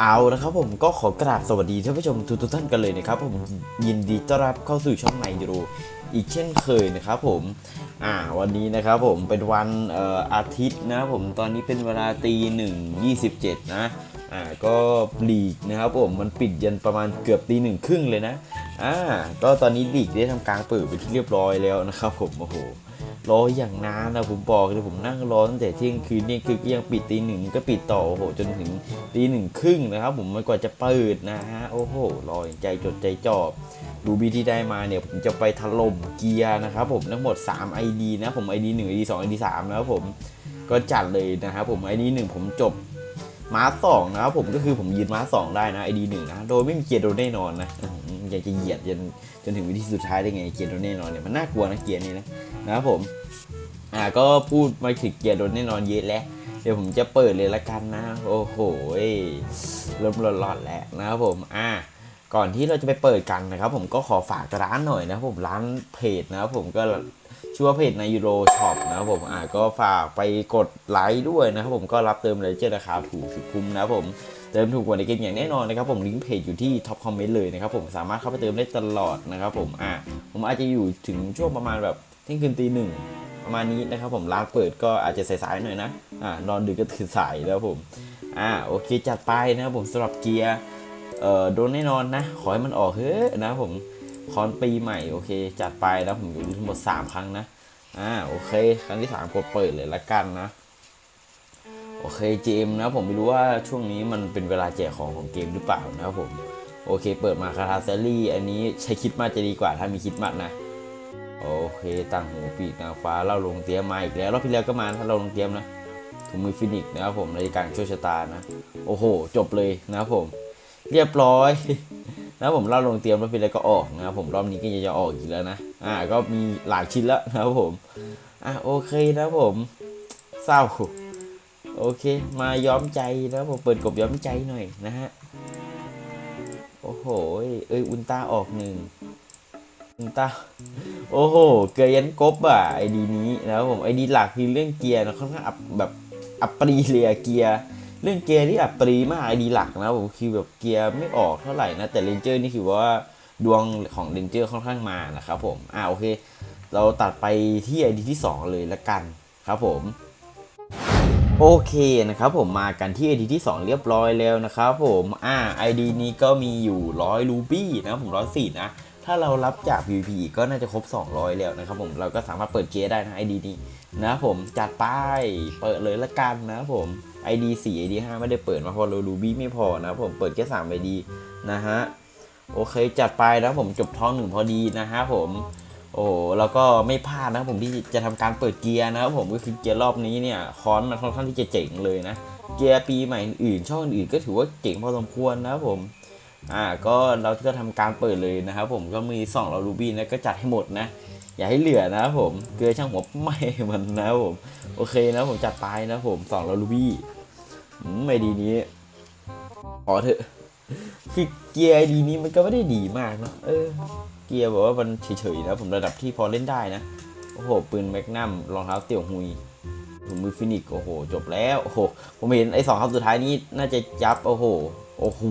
เอาละครับผมก็ขอกราบสวัสดีท่านผู้ชมทุกท่านกันเลยนะครับผมยินดีต้อนรับเข้าสู่ช่องในยูโรอีกเช่นเคยนะครับผมอ่าวันนี้นะครับผมเป็นวันอออาทิตย์นะครับผมตอนนี้เป็นเวลาตีหนึ่งยี่สิบเจ็ดนะอ่าก็ลีกนะครับผมมันปิดยันประมาณเกือบตีหนึ่งครึ่งเลยนะอ่าก็ตอนนี้ลีกได้ทำการเปิดไปที่เรียบร้อยแล้วนะครับผมโอ้โห รออย่างนานนะผมบอกเลยผมนั่งรอตั้งแต่เที่ยงคืนนี่คือก็ยังปิดตีหนึ่งก็ปิดต่อโอ้โหจนถึงตีหนึ่งครึ่งนะครับ ผมมันกว่าจะเปิดนะฮะโอ้โหรออย่างใจจดใจจ่อดูบีที่ได้มาเนี่ยผมจะไปถล่มเกียร์นะครับผมทั้งหมด 3 ID นะผม ID 1 ID 2 ID 3นะครับผมก็จัดเลยนะครับผม ID 1 ผมจบม้าสองนะครับผมก็คือผมยืนม้าสองได้นะ ID 1นะโดยไม่มีเกียร์โดนแน่นอนนะ กจะเหยียดจนจนถึงวิธีสุดท้ายได้ไงเกียร์โดนแน่นอนเนี่ยมันน่ากลัวนะเกียร์นี้นะนะครับผมอ่าก็พูดมาถึงเกียร์โดนแน่นอนเยอะแล้วเดี๋ยวผมจะเปิดเลยละกันนะ โอ้โหเริ่มร้อนๆแล้วนะครับผมอ่า ก่อนที่เราจะไปเปิดกันนะครับ ผมก็ขอฝากร้านหน่อยนะครับผมร้านเพจนะครับผมก็ชื่อว่าเพจในยูโรช็อปนะครับผมอ่าก็ฝากไปกดไลค์ด้วยนะครับผมก็รับเติมเลยเจอราคาถูกสุดคุ้มนะครับผมเติมถูกกว่าในเกมอย่างแน่นอนนะครับผมลิงก์เพจอยู่ที่ท็อปคอมเมนต์เลยนะครับผมสามารถเข้าไปเติมได้ตลอดนะครับผมอ่าผมอาจจะอยู่ถึงช่วงประมาณแบบเที่ยงคืนตีหนึ่งประมาณนี้นะครับผมร้านเปิดก็อาจจะสายๆหน่อยนะอ่านอนดึกก็ตื่นสายแล้วผมอ่าโอเคจัดไปนะครับผมสำหรับเกียร์ เอ่อโดนแน่นอนนะ ขอให้มันออกเฮ้ยนะผมคอนปีใหม่โอเค จัดไปนะผมอยู่ทั้งหมด3ครั้งนะอ่าโอเค ครั้งที่3กดเปิดเลยละกันนะโอเคเจมนะผมไม่รู้ว่าช่วงนี้มันเป็นเวลาแจกของของเกมหรือเปล่านะครับผมโอเค เปิดมาคาทาเซลลี่อันนี้ใช้คิดมากจะดีกว่าถ้ามีคิดมากนะโอเคตั้งหูปีกนางฟ้าเล่าลงเตียมมาอีกแล้วรอบที่แล้วก็มาถ้าเราลงเตียมนะถุงมือฟินิกส์นะครับผมในการโชคชะตานะ โอ้โห จบเลยนะครับผม เรียบร้อยนะผมเล่าลงเตรียมรอบที่แล้วก็ออกนะครับผมรอบนี้ก็จะออกอีกแล้วนะอ่าก็มีหลายชิ้นแล้วนะครับผมอะโอเคนะผมเศร้าโอเค มาย้อมใจแล้วผมเปิดกบย้อมใจหน่อยนะฮะโอ้โหเอ้ยอุลตาออกหนึ่งอุลตาโอ้โหเกยยันกบอะไอดีนี้นะครับผมไอดีหลักคือเรื่องเกียร์นะค่อนข้างอับแบบอับปรีเลยเกียร์ เรื่องเกียร์ที่อับปรีมากไอดีหลักนะผมคือแบบเกียร์ไม่ออกเท่าไหร่นะ แต่เรนเจอร์นี่คือว่าดวงของเรนเจอร์ค่อนข้างมานะครับผม อ่าโอเค เราตัดไปที่ไอดีที่สองเลยละกันครับผมโอเคนะครับผมมากันที่ ID ที่ 2 เรียบร้อยแล้วนะครับผมอ่า ID นี้ก็มีอยู่ 100 รูบี้นะครับผม104นะ ถ้าเรารับจาก PVP ก็น่าจะครบ 200 แล้วนะครับผมเราก็สามารถเปิดเกียร์ได้นะ ID นี้นะผมจัดไปเปิดเลยละกันนะผม ID 4 ID 5 ไม่ได้เปิดมาเพราะเรารูบี้ไม่พอนะผมเปิดแค่3 ID นะฮะโอเคจัดไปนะครับผมจบท้องหนึ่งพอดีนะฮะผมโอ้แล้วก็ไม่พลาดนะผมที่จะทำการเปิดเกียร์นะครับผมก็คือเกียร์รอบนี้เนี่ยคอนมันค่อนข้างที่จะเจ๋งเลยนะเกียร์ปีใหม่อื่นช่องอื่นก็ถือว่าเจ๋งพอสมควรนะครับผมอ่าก็เราก็ทำการเปิดเลยนะครับผมก็มี2เรารูบี้นะก็จัดให้หมดนะ อย่าให้เหลือนะครับผมเกลือช่างหัวไม่มันนะครับผมโอเคนะผมจัดไปนะครับผม2เรารูบี้ ไม่ดีนี้ขอเถอะ คือเกียร์ไอดีนี้มันก็ไม่ได้ดีมากเนาะเออ เกียร์บอกว่ามันเฉยๆนะผมระดับที่พอเล่นได้นะ โอ้โห ปืนแมกนัมรองเท้าเตี่ยวหุยถุงมือฟินิกซ์โอ้โห จบแล้ว โอ้โห ผมเห็นไอ้สองคำสุดท้ายนี้น่าจะยับ โอ้โห โอ้โห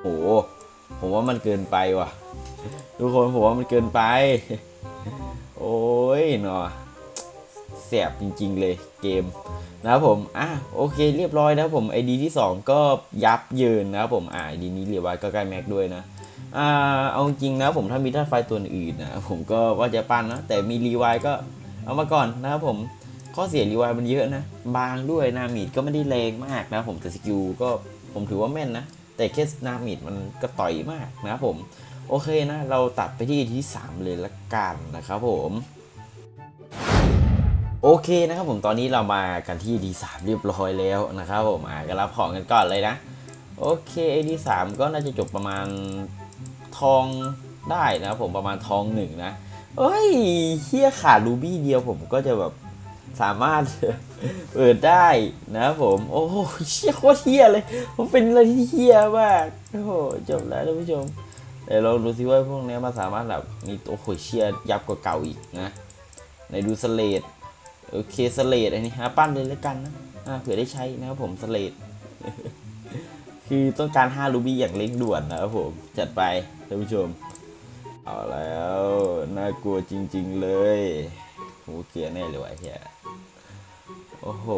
โอ้โห ผมว่ามันเกินไปว่ะ ทุกคนผมว่ามันเกินไป โอ้ยเนาะ แสบจริง ๆ เลยเกมนะครับผม อะโอเคเรียบร้อยนะครับผมไอดีที่ 2 ก็ยับเยินนะครับผมอ่าไอดีนี้เรียกว่าก็ใกล้แม็กด้วยนะอ่าเอาจริงนะผมถ้ามีธาตุไฟตัวอื่นนะผมก็ว่าจะปั้นนะแต่มีรีไวายก็เอามาก่อนนะครับผมข้อเสียรีไวายมันเยอะนะ บางด้วยนามีดก็ไม่ได้แรงมากนะผมแต่สกิลก็ผมถือว่าแม่นนะ แต่แค่นามีดมันก็ต่อยมากนะครับผม โอเคนะ เราตัดไปที่ที่ 3 เลยละกันนะครับผม โอเคนะครับผมตอนนี้เรามากันที่ดีสามเรียบร้อยแล้วนะครับผมอ่าก็รับของกันก่อนเลยนะ โอเคไอดีสามก็น่าจะจบประมาณทองได้นะครับผมประมาณทองหนึ่งนะเอ้ยเฮียขาดรูบี้เดียวผมก็จะแบบสามารถเปิดได้นะครับผม โอ้โหเฮียโคตรเฮียเลยผมเป็นอะไรที่เฮียมากโอ้โหจบแล้วท่านผู้ชมแต่เราดูซิว่าพวกเนี้ยมันสามารถแบบมีตัวโหเชียยับกว่าเก่าอีกนะในดูสเลด โอเคสเลดอันนี้หาปั้นเลยแล้วกันนะอ่าเผื่อได้ใช้นะครับผมสเลดคือต้องการ5รูบี้อย่างเร่งด่วนนะครับผม จัดไปท่านผู้ชม เอาแล้ว น่ากลัวจริง ๆเลยโหเกลียแน่เลยวะเฮียโอ้โห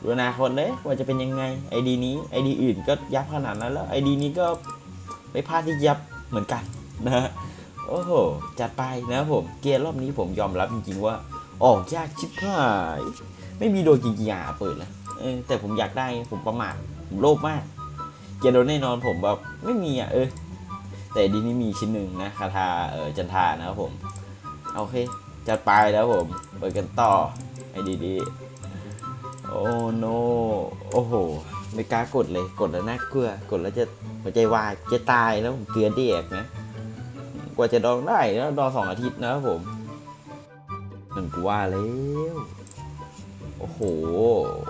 ดูอนาคตเลยว่าจะเป็นยังไงไอดีนี้ไอดีอื่นก็ยับขนาดนั้นแล้วไอดีนี้ก็ไม่พลาดที่ยับเหมือนกันนะฮะ โอ้โหจัดไปนะครับผม เกียร์รอบนี้ผมยอมรับจริงๆว่า ออกยากชิบหาย ไม่มีโดนจริงๆอะเปิดแล้วแต่ผมอยากได้ผมประมาทผมโลภมาก เกียร์โดนแน่นอนผมแบบไม่มีอะเออ แต่ดีนี้มีชิ้นหนึ่งนะคาถาเออจันทานะครับผมโอเค จัดไปแล้วผม เปิดกันต่อไอ้ดีดีโอ้โนโอ้โหไม่กล้ากดเลยกดแล้วน่ากลัวกดแล้วจะหัวใจวายจะตายแล้วผมเกลือเด็กนะ กว่าจะดองได้แล้วดองสองอาทิตย์นะครับผมหนั่นกูว่าแล้ว โอ้โห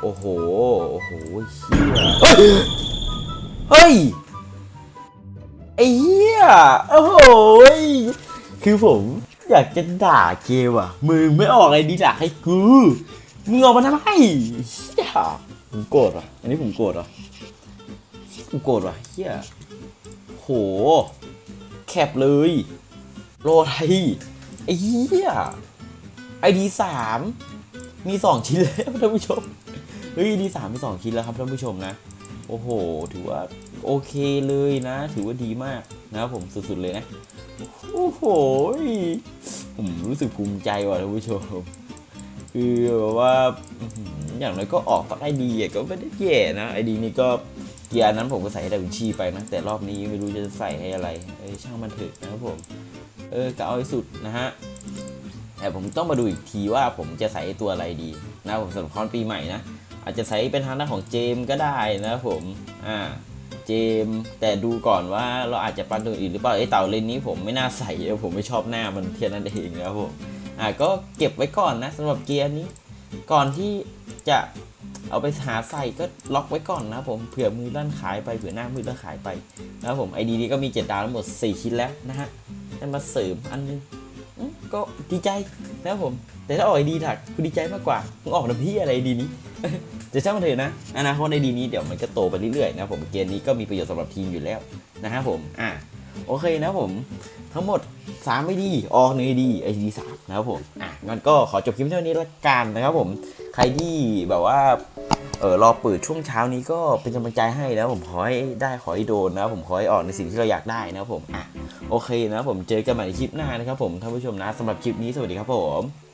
โอ้โห โอ้โหเชี่ยเฮ้ยไอ้เหี้ย โอ้โห คือผมอยากจะด่าเกมอะ มึงไม่ออกอะไรดีด่าให้กู มึงออกมาทำไมเหี้ยผมโกรธว่ะ อันนี้ผมโกรธว่ะผมโกรธว่ะเหี้ยโห แคปเลย โลไทยไอ้เหี้ยไอดีสามมีสองชิ้นแล้วท่านผู้ชม เฮ้ยดีสามมีสองชิ้นแล้วครับท่านผู้ชมนะ โอ้โห ถือว่าโอเคเลยนะ ถือว่าดีมากนะครับผมสุดๆเลยนะ โอ้โห ผมรู้สึกภูมิใจว่ะท่านผู้ชม คือแบบว่าอย่างน้อยก็ออกก็ได้ดีก็ไม่ได้แย่นะไอดีนี้ก็ เกียร์นั้นผมก็ใส่ดาวินชีไปนะ แต่รอบนี้ไม่รู้จะใส่ให้อะไร เอ้ยช่างมันเถอะนะครับผม เออก็เอาให้สุดนะฮะ แต่ผมต้องมาดูอีกทีว่าผมจะใส่ตัวอะไรดีนะผมสำหรับคอนปีใหม่นะ อาจจะใส่เป็นทางด้านของเจมก็ได้นะครับผม อ่า เจม แต่ดูก่อนว่าเราอาจจะปั้นตัวอื่นหรือเปล่า ไอ้เต่าเลนนี้ผมไม่น่าใส่ผมไม่ชอบหน้ามันเทียนนั่นเองนะครับผม อ่าก็เก็บไว้ก่อนนะสำหรับเกียร์นี้ ก่อนที่จะ เอาไปหาใส่ก็ล็อกไว้ก่อนนะผมเผื่อมือด้านขายไปเผื่อหน้ามือด้านขายไปนะครับผมไอดีนี้ก็มีเจ็ดดาวทั้งหมด 4 ชิ้นแล้วนะฮะจะมาเสริมอันนึงก็ดีใจนะครับผม แต่ถ้าออกไอดีถักกูดีใจมากกว่ามึงออกน้ำพี่อะไรดีนี้จะช่างมันเถอะนะอนาคตไอดีนี้เดี๋ยวมันก็โตไปเรื่อยๆนะผมเกมนี้ก็มีประโยชน์สำหรับทีมอยู่แล้วนะครับผมอะโอเคนะผมทั้งหมด3ไอดีออกหนึ่งดีไอดีสามนะครับผมอะงั้นก็ขอจบคลิปเท่านี้ละกันนะครับผม ใครที่แบบว่าเออรอเปิดช่วงเช้านี้ก็เป็นกำลังใจให้นะผมขอให้ได้ขอให้โดนนะผมขอให้ออกในสิ่งที่เราอยากได้นะผมอะโอเคนะผมเจอกันใหม่ในคลิปหน้านะครับผมท่านผู้ชมนะสำหรับคลิปนี้สวัสดีครับผม